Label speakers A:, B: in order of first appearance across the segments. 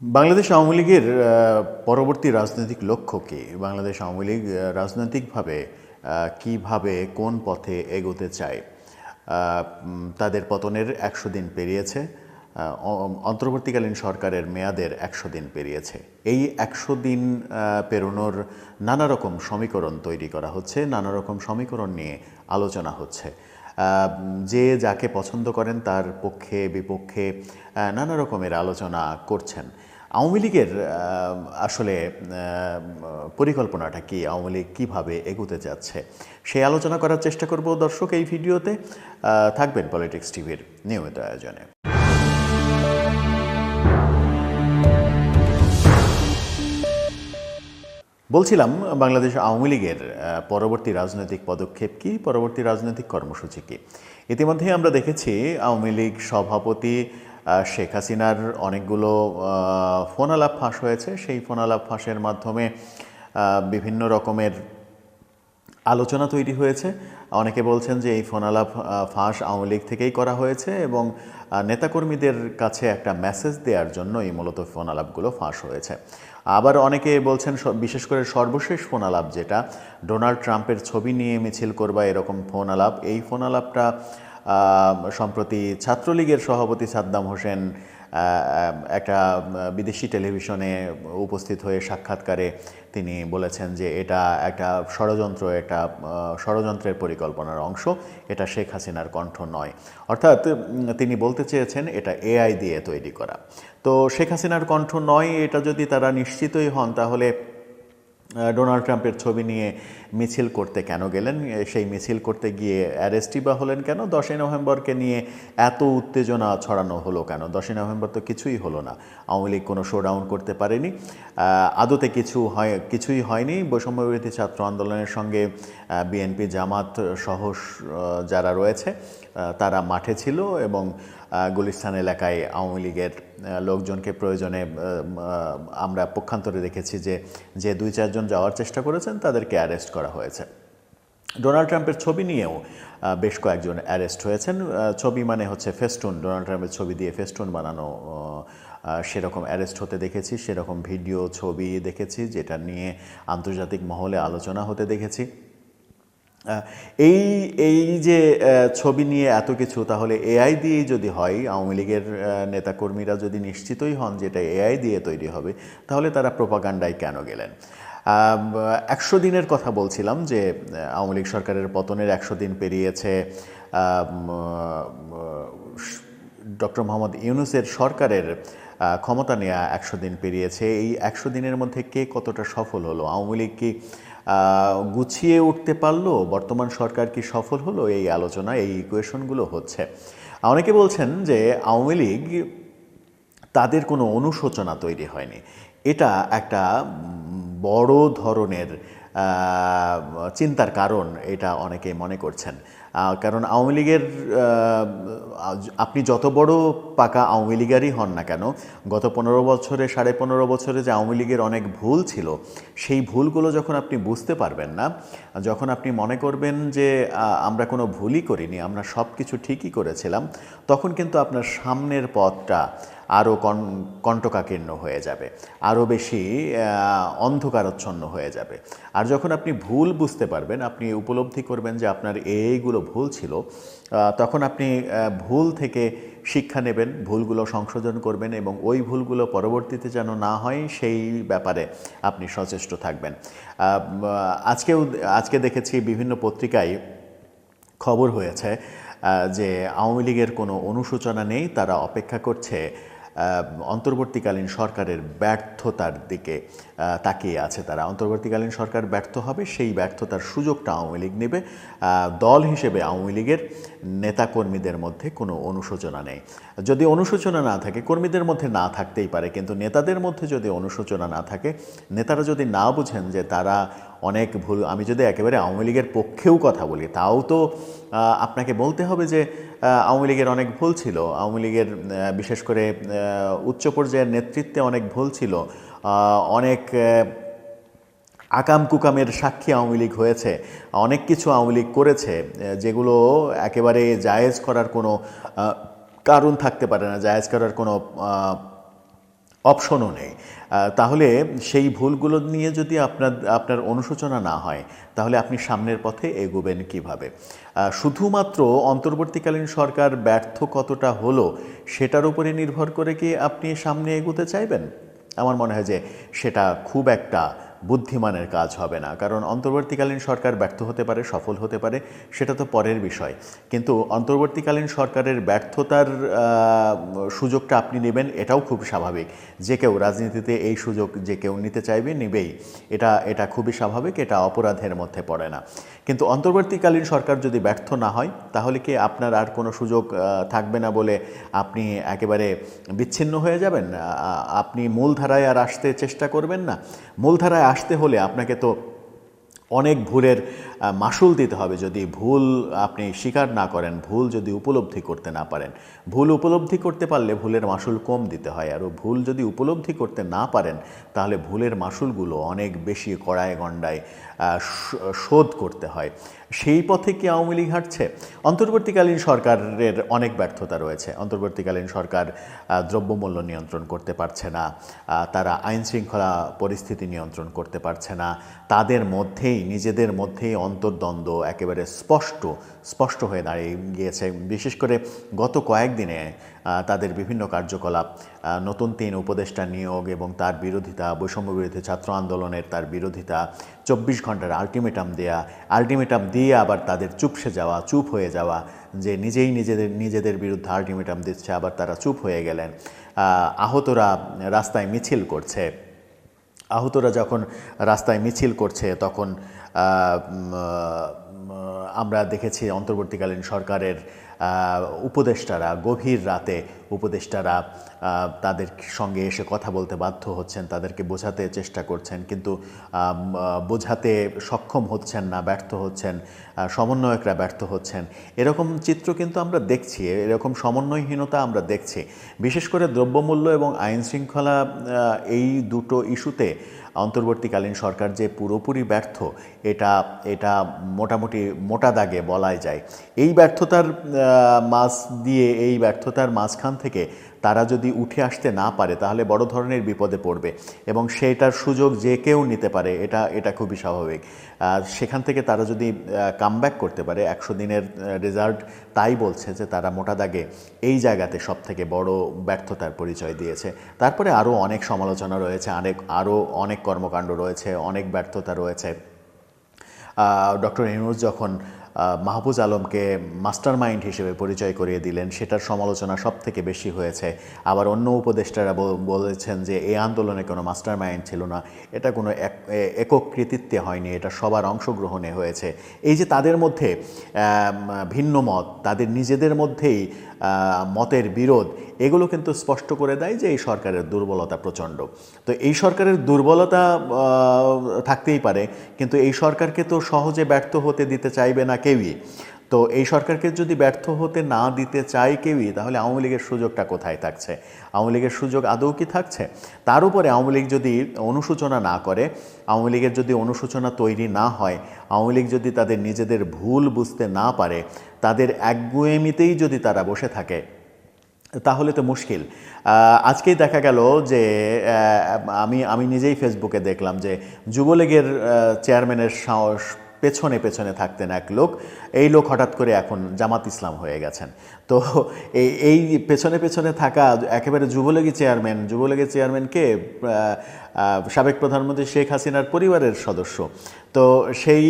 A: বাংলাদেশ আওয়ামী লীগের পরবর্তী রাজনৈতিক লক্ষ্য কী? বাংলাদেশ আওয়ামী লীগ রাজনৈতিকভাবে কীভাবে, কোন পথে এগোতে চায়? তাদের পতনের একশো দিন পেরিয়েছে অন্তর্বর্তীকালীন সরকারের মেয়াদের একশো দিন পেরিয়েছে। এই একশো দিন পেরোনোর নানা রকম সমীকরণ তৈরি করা হচ্ছে, নানা রকম সমীকরণ নিয়ে আলোচনা হচ্ছে। যে যাকে পছন্দ করেন তার পক্ষে, বিপক্ষে নানা রকমের আলোচনা করছেন। আওয়ামী লীগের আসলে পরিকল্পনাটা কি? আওয়ামী লীগ কীভাবে এগোতে যাচ্ছে? সেই আলোচনা করার চেষ্টা করব দর্শক এই ভিডিওতে। থাকবেন পলিটিক্স টিভির নিয়মিত আয়োজনে। বলছিলাম, বাংলাদেশ আওয়ামী লীগের পরবর্তী রাজনৈতিক পদক্ষেপ কি? পরবর্তী রাজনৈতিক কর্মসূচি কি? ইতিমধ্যে আমরা দেখেছি, আওয়ামী লীগ সভাপতি শেখ হাসিনার অনেকগুলো ফোনালাপ ফাঁস হয়েছে। সেই ফোনালাপ ফাঁসের মাধ্যমে বিভিন্ন রকমের আলোচনা তৈরি হয়েছে। অনেকে বলছেন যে এই ফোনালাপ ফাঁস আওয়ামী লীগ থেকেই করা হয়েছে এবং নেতাকর্মীদের কাছে একটা মেসেজ দেওয়ার জন্য এই মূলত ফোনালাপগুলো ফাঁস হয়েছে। আবার অনেকে বলছেন বিশেষ করে সর্বশেষ ফোনালাপ যেটা, ডোনাল্ড ট্রাম্পের ছবি নিয়ে মিছিল করবা এরকম ফোনালাপ, এই ফোনালাপটা সম্প্রতি ছাত্রলীগের সভাপতি সাদ্দাম হোসেন একটা বিদেশি টেলিভিশনে উপস্থিত হয়ে সাক্ষাৎকারে তিনি বলেছেন যে এটা একটা ষড়যন্ত্র, একটা ষড়যন্ত্রের পরিকল্পনার অংশ। এটা শেখ হাসিনার কণ্ঠ নয়। অর্থাৎ তিনি বলতে চেয়েছেন এটা এআই দিয়ে তৈরি করা। তো শেখ হাসিনার কণ্ঠ নয়, এটা যদি তারা নিশ্চিতই হন, তাহলে ডোনাল্ড ট্রাম্পের ছবি নিয়ে মিছিল করতে কেন গেলেন? সেই মিছিল করতে গিয়ে অ্যারেস্টই বা হলেন কেন? দশই নভেম্বরকে নিয়ে এত উত্তেজনা ছড়ানো হলো কেন? দশই নভেম্বর তো কিছুই হলো না। আওয়ামী লীগ কোনো শোডাউন করতে পারেনি। আদতে কিছু হয়, কিছুই হয়নি। বৈষম্য বিরোধী ছাত্র আন্দোলনের সঙ্গে বিএনপি জামাত সহ যারা রয়েছে তারা মাঠে ছিল এবং গুলিস্তান এলাকায় আওয়ামী লীগের লোকজনকে প্রয়োজনে আমরা পক্ষান্তরে দেখেছি যে যে দুই, চারজন যাওয়ার চেষ্টা করেছেন, তাদেরকে অ্যারেস্ট করা হয়েছে। ডোনাল্ড ট্রাম্পের ছবি নিয়েও বেশ কয়েকজন অ্যারেস্ট হয়েছেন। ছবি মানে হচ্ছে ফেস্টুন। ডোনাল্ড ট্রাম্পের ছবি দিয়ে ফেস্টুন বানানো সেরকম অ্যারেস্ট হতে দেখেছি, সেরকম ভিডিও, ছবি দেখেছি, যেটা নিয়ে আন্তর্জাতিক মহলে আলোচনা হতে দেখেছি। এই এই যে ছবি নিয়ে এত কিছু, তাহলে এআই দিয়েই যদি হয়, আওয়ামী লীগের নেতাকর্মীরা যদি নিশ্চিতই হন যে এটা এআই দিয়ে তৈরি হবে, তাহলে তারা প্রোপাগান্ডায় কেন গেলেন? একশো দিনের কথা বলছিলাম যে আওয়ামী লীগ সরকারের পতনের একশো দিন পেরিয়েছে। ডক্টর মোহাম্মদ ইউনুসের সরকারের ক্ষমতা নেওয়া একশো দিন পেরিয়েছে। এই একশো দিনের মধ্যে কে কতটা সফল হলো? আওয়ামী লীগ কি গুছিয়ে উঠতে পারল? বর্তমান সরকার কি সফল হলো? এই আলোচনা, এই ইকুয়েশনগুলো হচ্ছে। অনেকে বলছেন যে, আওয়ামী লীগ তাদের কোনো অনুশোচনা তৈরি হয়নি। এটা একটা বড় ধরনের চিন্তার কারণ এটা অনেকে মনে করছেন। কারণ আওয়ামী লীগের আপনি যত বড় পাকা আওয়ামী লীগারই হন না কেন, গত পনেরো বছরে, সাড়ে পনেরো বছরে যে আওয়ামী লীগের অনেক ভুল ছিল, সেই ভুলগুলো যখন আপনি বুঝতে পারবেন না, যখন আপনি মনে করবেন যে আমরা কোনো ভুলই করিনি, আমরা সব কিছু ঠিকই করেছিলাম, তখন কিন্তু আপনার সামনের পথটা আরও কন, কণ্টকাকীর্ণ হয়ে যাবে আরও বেশি অন্ধকারচ্ছন্ন হয়ে যাবে। আর যখন আপনি ভুল বুঝতে পারবেন, আপনি উপলব্ধি করবেন যে আপনার এইগুলো ভুল ছিল তখন আপনি ভুল থেকে শিক্ষা নেবেন, ভুলগুলো সংশোধন করবেন এবং ওই ভুলগুলো পরবর্তীতে যেন না হয়, সেই ব্যাপারে আপনি সচেষ্ট থাকবেন। আজকেও, আজকে দেখেছি বিভিন্ন পত্রিকায় খবর হয়েছে যে আওয়ামী লীগের কোনো অনুশোচনা নেই, তারা অপেক্ষা করছে অন্তর্বর্তীকালীন সরকারের ব্যর্থতার দিকে তাকিয়ে আছে তারা। অন্তর্বর্তীকালীন সরকার ব্যর্থ হবে, সেই ব্যর্থতার সুযোগটা আওয়ামী লীগ নেবে। দল হিসেবে আওয়ামী লীগের নেতাকর্মীদের মধ্যে কোনো অনুশোচনা নেই। যদি অনুশোচনা না থাকে, কর্মীদের মধ্যে না থাকতেই পারে, কিন্তু নেতাদের মধ্যে যদি অনুশোচনা না থাকে, নেতারা যদি না বুঝেন যে তারা অনেক ভুল, আমি যদি একেবারে আওয়ামী লীগের পক্ষেও কথা বলি, তাও তো আপনাকে বলতে হবে যে আওয়ামী লীগের অনেক ভুল ছিল, আওয়ামী লীগের বিশেষ করে উচ্চ পর্যায়ের নেতৃত্বে অনেক ভুল ছিল অনেক আকাম কুকামের সাক্ষী আওয়ামী লীগ হয়েছে, অনেক কিছু আওয়ামী লীগ করেছে যেগুলো একেবারে জায়েজ করার কোনো কারণ থাকতে পারে না, জায়েজ করার কোনো অপশনও নেই। তাহলে সেই ভুলগুলো নিয়ে যদি আপনার আপনার অনুশোচনা না হয়, তাহলে আপনি সামনের পথে এগোবেন কীভাবে? শুধুমাত্র অন্তর্বর্তীকালীন সরকার ব্যর্থ কতটা হলো, সেটার উপরে নির্ভর করে কি আপনি সামনে এগোতে চাইবেন? আমার মনে হয় যে সেটা খুব একটা বুদ্ধিমানের কাজ হবে না। কারণ অন্তর্বর্তীকালীন সরকার ব্যর্থ হতে পারে, সফল হতে পারে, সেটা তো পরের বিষয়। কিন্তু অন্তর্বর্তীকালীন সরকারের ব্যর্থতার সুযোগটা আপনি নেবেন, এটাও খুব স্বাভাবিক। যে কেউ রাজনীতিতে এই সুযোগ যে কেউ নিতে চাইবে, নেবেই। এটা এটা খুবই স্বাভাবিক, এটা অপরাধের মধ্যে পড়ে না। কিন্তু অন্তর্বর্তীকালীন সরকার যদি ব্যর্থ না হয়, তাহলে কি আপনার আর কোনো সুযোগ থাকবে না বলে আপনি একেবারে বিচ্ছিন্ন হয়ে যাবেন? আপনি মূলধারায় আর আসতে চেষ্টা করবেন না? মূলধারায় আসতে হলে আপনাকে তো অনেক ভুলের মাসুল দিতে হবে। যদি ভুল আপনি স্বীকার না করেন, ভুল যদি উপলব্ধি করতে না পারেন, ভুল উপলব্ধি করতে পারলে ভুলের মাসুল কম দিতে হয়। আর ভুল যদি উপলব্ধি করতে না পারেন, তাহলে ভুলের মাসুলগুলো অনেক বেশি কড়ায় গণ্ডায় শোধ করতে হয়। সেই পথে কি আওয়ামী লীগ হাঁটছে? অন্তর্বর্তীকালীন সরকারের অনেক ব্যর্থতা রয়েছে। অন্তর্বর্তীকালীন সরকার দ্রব্যমূল্য নিয়ন্ত্রণ করতে পারছে না তারা আইন শৃঙ্খলা পরিস্থিতি নিয়ন্ত্রণ করতে পারছে না। তাদের মধ্যেই, নিজেদের মধ্যেই অন্তর্দ্বন্দ্ব একেবারে স্পষ্ট স্পষ্ট হয়ে দাঁড়িয়ে গিয়েছে। বিশেষ করে গত কয়েকদিনে তাদের বিভিন্ন কার্যকলাপ নতুন তিন উপদেষ্টা নিয়োগ এবং তার বিরোধিতা, বৈষম্য বিরোধী ছাত্র আন্দোলনের তার বিরোধিতা, চব্বিশ ঘণ্টার আলটিমেটাম দেয়া, আলটিমেটাম দিয়ে আবার তাদের চুপসে যাওয়া, চুপ হয়ে যাওয়া, যে নিজেই নিজেদের নিজেদের বিরুদ্ধে আলটিমেটাম দিচ্ছে, আবার তারা চুপ হয়ে গেলেন। আহতরা রাস্তায় মিছিল করছে। আহতরা যখন রাস্তায় মিছিল করছে, তখন আমরা দেখেছি অন্তর্বর্তীকালীন সরকারের উপদেষ্টারা গভীর রাতে উপদেষ্টারা তাদের সঙ্গে এসে কথা বলতে বাধ্য হচ্ছেন, তাদেরকে বোঝাতে চেষ্টা করছেন, কিন্তু বোঝাতে সক্ষম হচ্ছেন না, ব্যর্থ হচ্ছেন সমন্বয়করা ব্যর্থ হচ্ছেন। এরকম চিত্র কিন্তু আমরা দেখছি, এরকম সমন্বয়হীনতা আমরা দেখছি। বিশেষ করে দ্রব্যমূল্য এবং আইন শৃঙ্খলা এই দুটো ইস্যুতে অন্তর্বর্তীকালীন সরকার যে পুরোপুরি ব্যর্থ, এটা এটা মোটামুটি মোটা দাগে বলাই যায়। এই ব্যর্থতার মাঝ দিয়ে এই ব্যর্থতার মাঝখান থেকে তারা যদি উঠে আসতে না পারে, তাহলে বড় ধরনের বিপদে পড়বে এবং সেটার সুযোগ যে কেউ নিতে পারে, এটা এটা খুবই স্বাভাবিক। আর সেখান থেকে তারা যদি কামব্যাক করতে পারে, একশো দিনের রেজাল্ট তাই বলছে যে তারা মোটা দাগে এই জায়গাতে সব থেকে বড় ব্যর্থতার পরিচয় দিয়েছে। তারপরে আরও অনেক সমালোচনা রয়েছে অনেক আরও অনেক কর্মকাণ্ড রয়েছে, অনেক ব্যর্থতা রয়েছে। ডক্টর ইউনুস যখন আহ, মাহফুজ আলমকে মাস্টার মাইন্ড হিসেবে পরিচয় করিয়ে দিলেন। সেটার সমালোচনা সব থেকে বেশি হয়েছে। আবার অন্য উপদেষ্টারা বল- বলেছেন যে এই আন্দোলনে কোনো মাস্টার মাইন্ড ছিল না। এটা কোনো এক- একক কৃতিত্বে হয়নি। এটা সবার অংশগ্রহণে হয়েছে। এই যে তাদের মধ্যে ভিন্ন মত তাদের নিজেদের মধ্যেই মতের বিরোধ, এগুলো কিন্তু স্পষ্ট করে দেয় যে এই সরকারের দুর্বলতা প্রচণ্ড। তো এই সরকারের দুর্বলতা থাকতেই পারে, কিন্তু এই সরকারকে তো সহজে ব্যর্থ হতে দিতে চাইবে না কেউই। তো এই সরকারকে যদি ব্যর্থ হতে না দিতে চায় কেউই, তাহলে আওয়ামী লীগের সুযোগটা কোথায় থাকছে? আওয়ামী লীগের সুযোগ আদৌ কি থাকছে? তার উপরে আওয়ামী লীগ যদি অনুশোচনা না করে, আওয়ামী লীগের যদি অনুশোচনা তৈরি না হয়, আওয়ামী লীগ যদি তাদের নিজেদের ভুল বুঝতে না পারে তাদের একগুয়েমিতেই যদি তারা বসে থাকে, তাহলে তো মুশকিল। আজকেই দেখা গেল যে আমি আমি নিজেই ফেসবুকে দেখলাম যে যুবলীগের চেয়ারম্যানের সাহস পেছনে পেছনে থাকতেন এক লোক। এই লোক হঠাৎ করে এখন জামাত ইসলাম হয়ে গেছেন। তো এই এই পেছনে পেছনে থাকা একেবারে যুবলীগী চেয়ারম্যান যুবলীগের চেয়ারম্যানকে সাবেক প্রধানমন্ত্রী শেখ হাসিনার পরিবারের সদস্য। তো সেই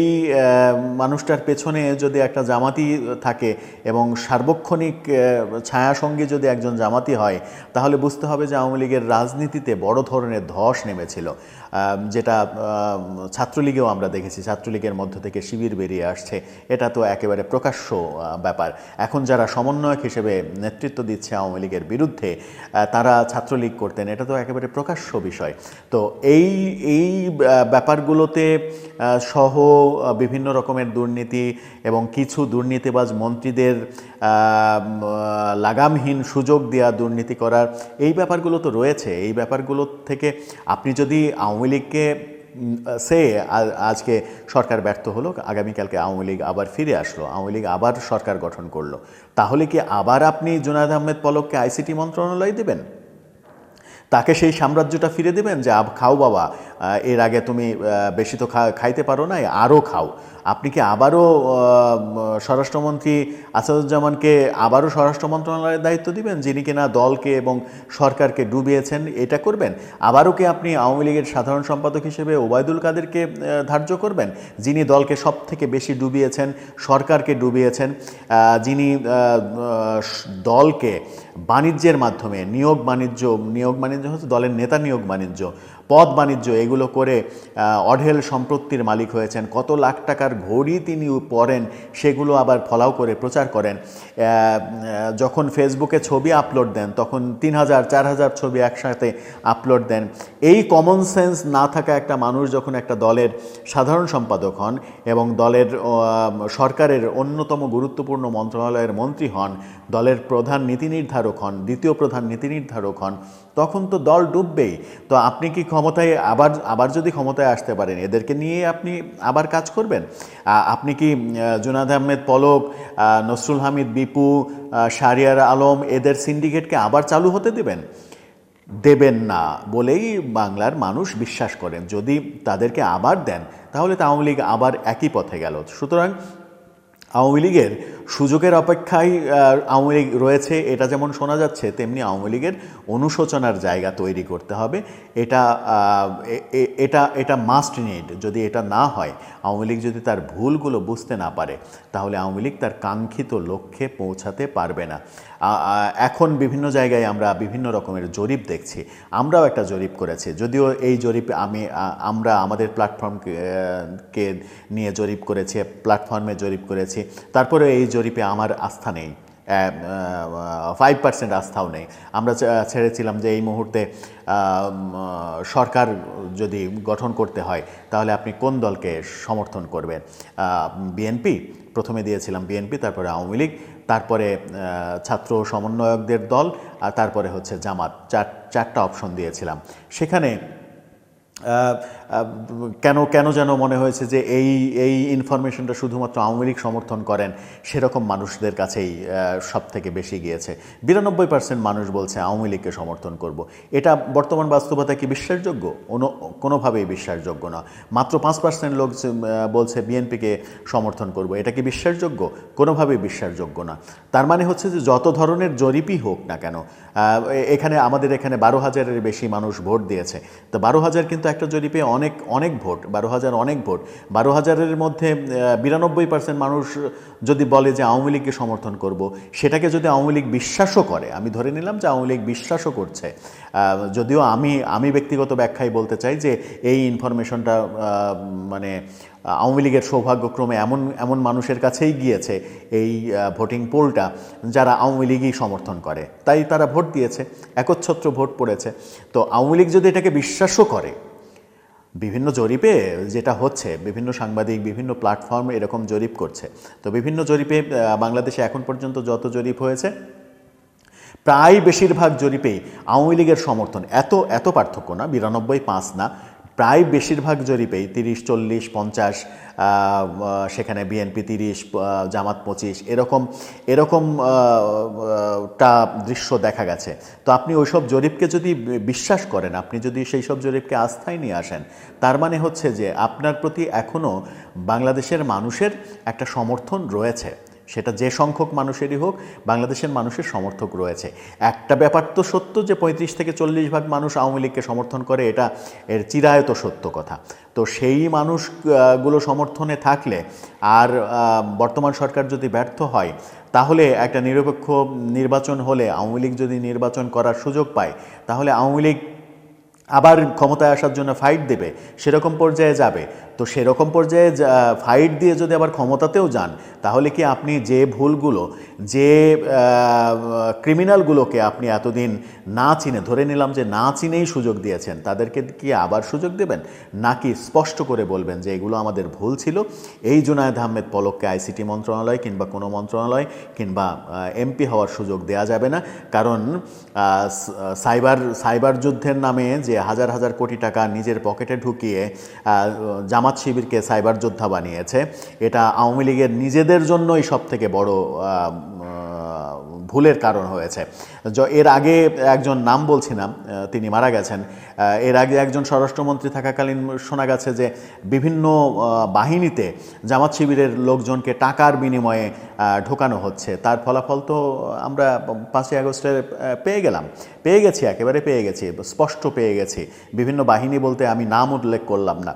A: মানুষটার পেছনে যদি একটা জামাতি থাকে এবং সার্বক্ষণিক ছায়াসঙ্গী যদি একজন জামাতি হয়, তাহলে বুঝতে হবে যে আওয়ামী লীগের রাজনীতিতে বড় ধরনের ধস নেমেছিল। যেটা ছাত্রলীগেও আমরা দেখেছি, ছাত্রলীগের মধ্য থেকে শিবির বেরিয়ে আসছে। এটা তো একেবারে প্রকাশ্য ব্যাপার। এখন যারা সমন্বয়ক হিসেবে নেতৃত্ব দিচ্ছে আওয়ামী লীগের বিরুদ্ধে তারা ছাত্রলীগ করতেন, এটা তো একেবারে প্রকাশ্য বিষয়। তো এই এই ব্যাপারগুলোতে সহ বিভিন্ন রকমের দুর্নীতি এবং কিছু দুর্নীতিবাজ মন্ত্রীদের লাগামহীন সুযোগ দেওয়া দুর্নীতি করার এই ব্যাপারগুলো তো রয়েছে। এই ব্যাপারগুলো থেকে আপনি যদি আওয়ামী লীগকে সে আজকে সরকার ব্যর্থ হলো, আগামীকালকে আওয়ামী লীগ আবার ফিরে আসলো, আওয়ামী লীগ আবার সরকার গঠন করল, তাহলে কি আবার আপনি জুনায়দ আহমেদ পলককে আইসিটি মন্ত্রণালয় দেবেন? তাকে সেই সাম্রাজ্যটা ফিরে দেবেন যে, আব খাও বাবা এর আগে তুমি বেশি তো খাইতে পারো না আরও খাও। আপনি কি আবারও স্বরাষ্ট্রমন্ত্রী আসাদুজ্জামানকে আবারও স্বরাষ্ট্র মন্ত্রণালয়ের দায়িত্ব দিবেন, যিনি কিনা দলকে এবং সরকারকে ডুবিয়েছেন, এটা করবেন? আবারও কি আপনি আওয়ামী লীগের সাধারণ সম্পাদক হিসেবে ওবায়দুল কাদেরকে ধার্য করবেন? যিনি দলকে সব থেকে বেশি ডুবিয়েছেন, সরকারকে ডুবিয়েছেন যিনি দলকে বাণিজ্যের মাধ্যমে, নিয়োগ বাণিজ্য নিয়োগ বাণিজ্য হচ্ছে দলের নেতা নিয়োগ বাণিজ্য পদ বাণিজ্য, এগুলো করে অঢেল সম্পত্তির মালিক হয়েছেন। কত লাখ টাকার ঘড়ি তিনি পরেন, সেগুলো আবার ফলাও করে প্রচার করেন। যখন ফেসবুকে ছবি আপলোড দেন, তখন তিন হাজার, চার হাজার ছবি একসাথে আপলোড দেন। এই কমন সেন্স না থাকা একটা মানুষ যখন একটা দলের সাধারণ সম্পাদক হন এবং দলের সরকারের অন্যতম গুরুত্বপূর্ণ মন্ত্রণালয়ের মন্ত্রী হন, দলের প্রধান নীতি নির্ধারক হন, দ্বিতীয় প্রধান নীতি নির্ধারক হন, তখন তো দল ডুববেই। তো আপনি কি ক্ষমতায় আবার আবার যদি ক্ষমতায় আসতে পারেন, এদেরকে নিয়ে আপনি আবার কাজ করবেন? আপনি কি জুনাদ আহমেদ, পলক নসরুল হামিদ, বিপু শারিয়ার আলম, এদের সিন্ডিকেটকে আবার চালু হতে দেবেন? দেবেন না বলেই বাংলার মানুষ বিশ্বাস করেন। যদি তাদেরকে আবার দেন, তাহলে তো আওয়ামী লীগ আবার একই পথে গেল। সুতরাং আওয়ামী লীগের সুযোগের অপেক্ষায় আওয়ামী লীগ রয়েছে। এটা যেমন শোনা যাচ্ছে, তেমনি আওয়ামী লীগের অনুশোচনার জায়গা তৈরি করতে হবে। এটা এটা এটা মাস্ট নিড যদি এটা না হয়, আওয়ামী লীগ যদি তার ভুলগুলো বুঝতে না পারে, তাহলে আওয়ামী লীগ তার কাঙ্ক্ষিত লক্ষ্যে পৌঁছাতে পারবে না। এখন বিভিন্ন জায়গায় আমরা বিভিন্ন রকমের জরিপ দেখছি। আমরাও একটা জরিপ করেছি। যদিও এই জরিপ আমি আমরা আমাদের প্ল্যাটফর্মকে নিয়ে জরিপ করেছি প্ল্যাটফর্মে জরিপ করেছি। তারপরে এই জরিপে আমার আস্থা নেই ফাইভ পার্সেন্ট আস্থাও নেই। আমরা ছেড়েছিলাম যে এই মুহূর্তে সরকার যদি গঠন করতে হয়, তাহলে আপনি কোন দলকে সমর্থন করবেন? বিএনপি প্রথমে দিয়েছিলাম বিএনপি তারপরে আওয়ামী লীগ, তারপরে ছাত্র সমন্বয়কদের দল, আর তারপরে হচ্ছে জামাত। চার, চারটা অপশন দিয়েছিলাম। সেখানে কেন কেন যেন মনে হয়েছে যে এই এই ইনফরমেশনটা শুধুমাত্র আওয়ামী লীগ সমর্থন করেন, সেরকম মানুষদের কাছেই সব থেকে বেশি গিয়েছে। বিরানব্বই পার্সেন্ট মানুষ বলছে আওয়ামী লীগকে সমর্থন করব। এটা বর্তমান বাস্তবতা কি বিশ্বাসযোগ্য? কোনো, কোনোভাবেই বিশ্বাসযোগ্য না। মাত্র পাঁচ পার্সেন্ট লোক বলছে বিএনপিকে সমর্থন করব। এটা কি বিশ্বাসযোগ্য? কোনোভাবেই বিশ্বাসযোগ্য না। তার মানে হচ্ছে যে যত ধরনের জরিপই হোক না কেন এখানে, আমাদের এখানে বারো হাজারের বেশি মানুষ ভোট দিয়েছে। তো বারো হাজার কিন্তু একটা জরিপে অনেক অনেক ভোট, বারো হাজার অনেক ভোট, বারো হাজারের মধ্যে বিরানব্বই পার্সেন্ট মানুষ যদি বলে যে আওয়ামী লীগকে সমর্থন করব, সেটাকে যদি আওয়ামী লীগ বিশ্বাসও করে, আমি ধরে নিলাম যে আওয়ামী লীগ বিশ্বাসও করছে যদিও আমি আমি ব্যক্তিগত ব্যাখ্যায় বলতে চাই যে এই ইনফরমেশনটা মানে আওয়ামী লীগের সৌভাগ্যক্রমে এমন এমন মানুষের কাছেই গিয়েছে এই ভোটিং পোলটা যারা আওয়ামী লীগই সমর্থন করে। তাই তারা ভোট দিয়েছে, একচ্ছত্র ভোট পড়েছে। তো আওয়ামী লীগ যদি এটাকে বিশ্বাসও করে বিভিন্ন জরিপে যেটা হচ্ছে, বিভিন্ন সাংবাদিক, বিভিন্ন প্ল্যাটফর্ম এরকম জরিপ করছে। তো বিভিন্ন জরিপে বাংলাদেশে এখন পর্যন্ত যত জরিপ হয়েছে, প্রায় বেশিরভাগ জরিপেই আওয়ামী লীগের সমর্থন। এত এত পার্থক্য না, বিরানব্বই পাঁচ না। প্রায় বেশিরভাগ জরিপেই তিরিশ, চল্লিশ, পঞ্চাশ সেখানে বিএনপি তিরিশ জামাত পঁচিশ, এরকম এরকম টা দৃশ্য দেখা গেছে। তো আপনি ওইসব জরিপকে যদি বিশ্বাস করেন, আপনি যদি সেই সব জরিপকে আস্থায় নিয়ে আসেন, তার মানে হচ্ছে যে আপনার প্রতি এখনও বাংলাদেশের মানুষের একটা সমর্থন রয়েছে। সেটা যে সংখ্যক মানুষেরই হোক, বাংলাদেশের মানুষের সমর্থক রয়েছে। একটা ব্যাপার তো সত্য যে পঁয়ত্রিশ থেকে চল্লিশ ভাগ মানুষ আওয়ামী লীগকে সমর্থন করে, এটা এর চিরায়ত সত্য কথা। তো সেই মানুষগুলো সমর্থনে থাকলে আর বর্তমান সরকার যদি ব্যর্থ হয়, তাহলে একটা নিরপেক্ষ নির্বাচন হলে, আওয়ামী লীগ যদি নির্বাচন করার সুযোগ পায়, তাহলে আওয়ামী লীগ আবার ক্ষমতায় আসার জন্য ফাইট দেবে, সেরকম পর্যায়ে যাবে। তো সেরকম পর্যায়ে ফাইট দিয়ে যদি আবার ক্ষমতাতেও যান তাহলে কি আপনি যে ভুলগুলো যে ক্রিমিনালগুলোকে আপনি এতদিন না চিনে ধরে নিলাম যে না চিনেই সুযোগ দিয়েছেন তাদেরকে কি আবার সুযোগ দেবেন? নাকি স্পষ্ট করে বলবেন যে এগুলো আমাদের ভুল ছিল? এই জুনায়দ আহমেদ পলককে আইসিটি মন্ত্রণালয় কিংবা কোনো মন্ত্রণালয় কিংবা এমপি হওয়ার সুযোগ দেয়া যাবে না। কারণ সাইবার সাইবার যুদ্ধের নামে যে হাজার হাজার কোটি টাকা নিজের পকেটে ঢুকিয়ে আহ, জামাত শিবিরকে সাইবার যোদ্ধা বানিয়েছে। এটা আওয়ামী লীগের নিজেদের জন্যই সব থেকে বড় ভুলের কারণ হয়েছে। এর আগে একজন নাম বলছি না তিনি মারা গেছেন। এর আগে একজন স্বরাষ্ট্রমন্ত্রী থাকাকালীন শোনা গেছে যে বিভিন্ন বাহিনীতে জামাত শিবিরের লোকজনকে টাকার বিনিময়ে ঢোকানো হচ্ছে। তার ফলাফল তো আমরা পাঁচই আগস্টে পেয়ে গেলাম। পেয়ে গেছি, একেবারে পেয়ে গেছি, স্পষ্ট পেয়ে গেছি। বিভিন্ন বাহিনী বলতে আমি নাম উল্লেখ করলাম না।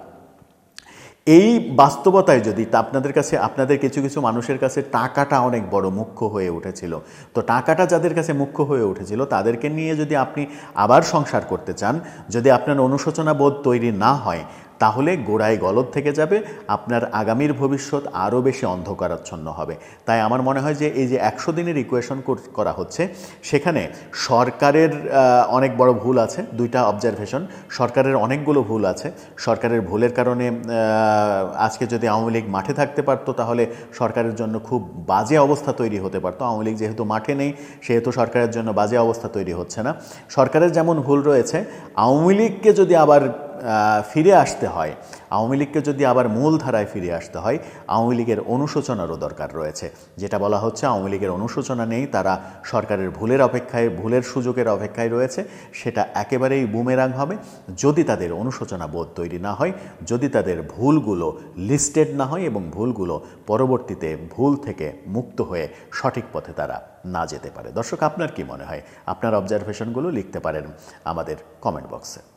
A: এই বাস্তবতায় যদি তা আপনাদের কাছে, আপনাদের কিছু কিছু মানুষের কাছে টাকাটা অনেক বড় মুখ্য হয়ে উঠেছিল। তো টাকাটা যাদের কাছে মুখ্য হয়ে উঠেছিল, তাদেরকে নিয়ে যদি আপনি আবার সংসার করতে চান, যদি আপনার অনুশোচনা বোধ তৈরি না হয় তাহলে গোড়ায় গলদ থেকে যাবে, আপনার আগামীর ভবিষ্যৎ আরও বেশি অন্ধকারাচ্ছন্ন হবে। তাই আমার মনে হয় যে এই যে একশো দিনের ইকুয়েশন করা হচ্ছে, সেখানে সরকারের অনেক বড় ভুল আছে, দুইটা অবজারভেশন সরকারের অনেকগুলো ভুল আছে। সরকারের ভুলের কারণে আজকে যদি আওয়ামী লীগ মাঠে থাকতে পারতো, তাহলে সরকারের জন্য খুব বাজে অবস্থা তৈরি হতে পারতো। আওয়ামী লীগ যেহেতু মাঠে নেই, সেহেতু সরকারের জন্য বাজে অবস্থা তৈরি হচ্ছে না। সরকারের যেমন ভুল রয়েছে, আওয়ামী লীগকে যদি আবার ফিরে আসতে হয়। আওয়ামী লীগকে যদি আবার মূল ধারায় ফিরে আসতে হয়, আওয়ামী লীগের অনুশোচনারও দরকার রয়েছে। যেটা বলা হচ্ছে আওয়ামী লীগের অনুশোচনা নেই, তারা সরকারের ভুলের অপেক্ষায়, ভুলের সুযোগের অপেক্ষায় রয়েছে, সেটা একেবারেই বুমেরাং হবে। যদি তাদের অনুশোচনা বোধ তৈরি না হয়, যদি তাদের ভুলগুলো লিস্টেড না হয় এবং ভুলগুলো পরবর্তীতে ভুল থেকে মুক্ত হয়ে সঠিক পথে তারা না যেতে পারে। দর্শক, আপনার কি মনে হয়? আপনার অবজারভেশনগুলো লিখতে পারেন আমাদের কমেন্ট বক্সে।